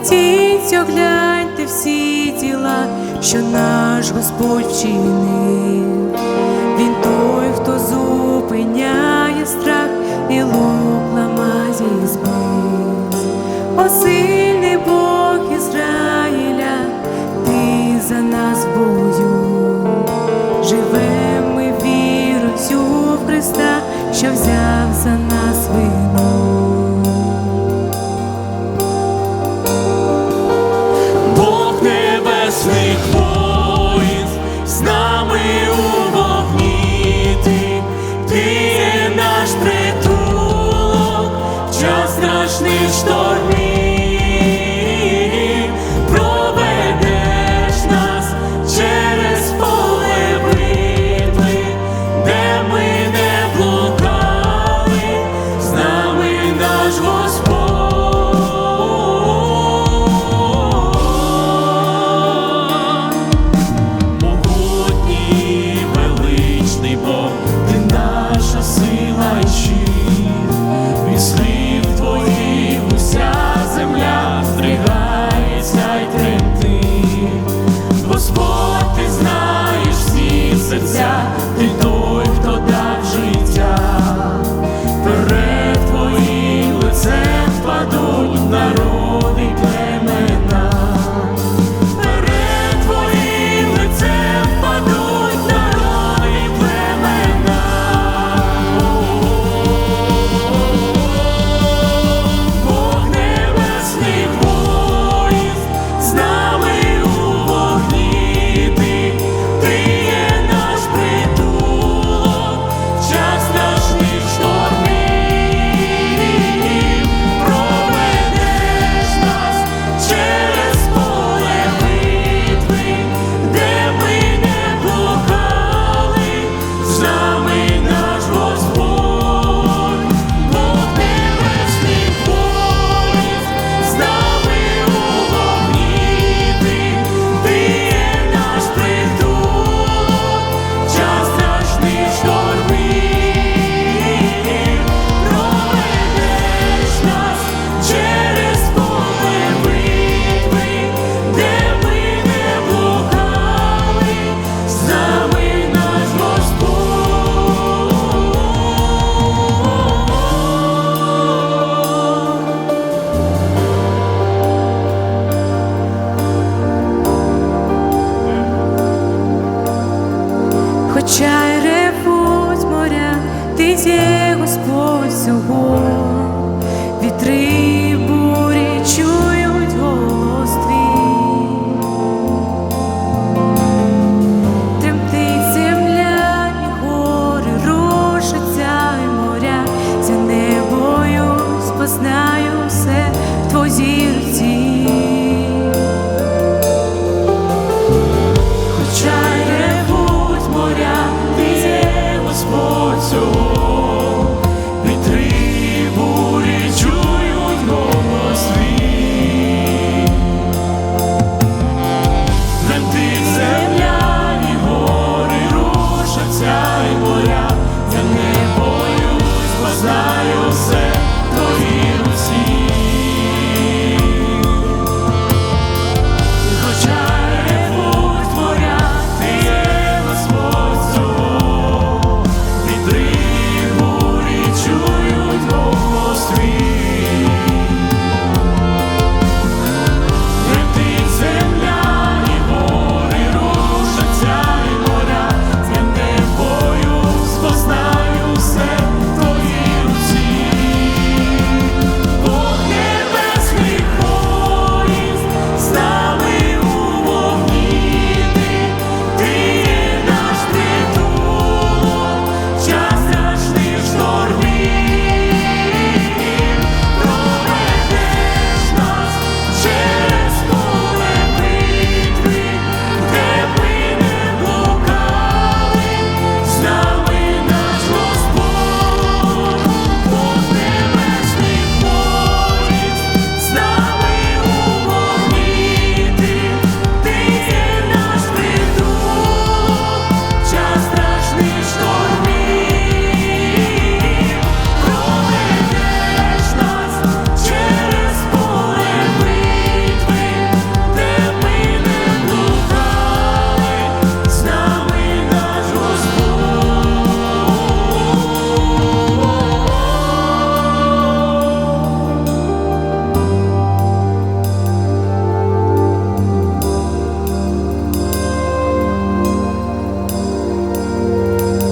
Піднесіться, гляньте всі діла, що наш Господь вчинив. Він той, хто зупиняє страх і лоб ламає збив. О, сильний Бог Ізраїля, ти за нас бою, живемо ми вірою в Христа, що взяв за нас. страшний штормі.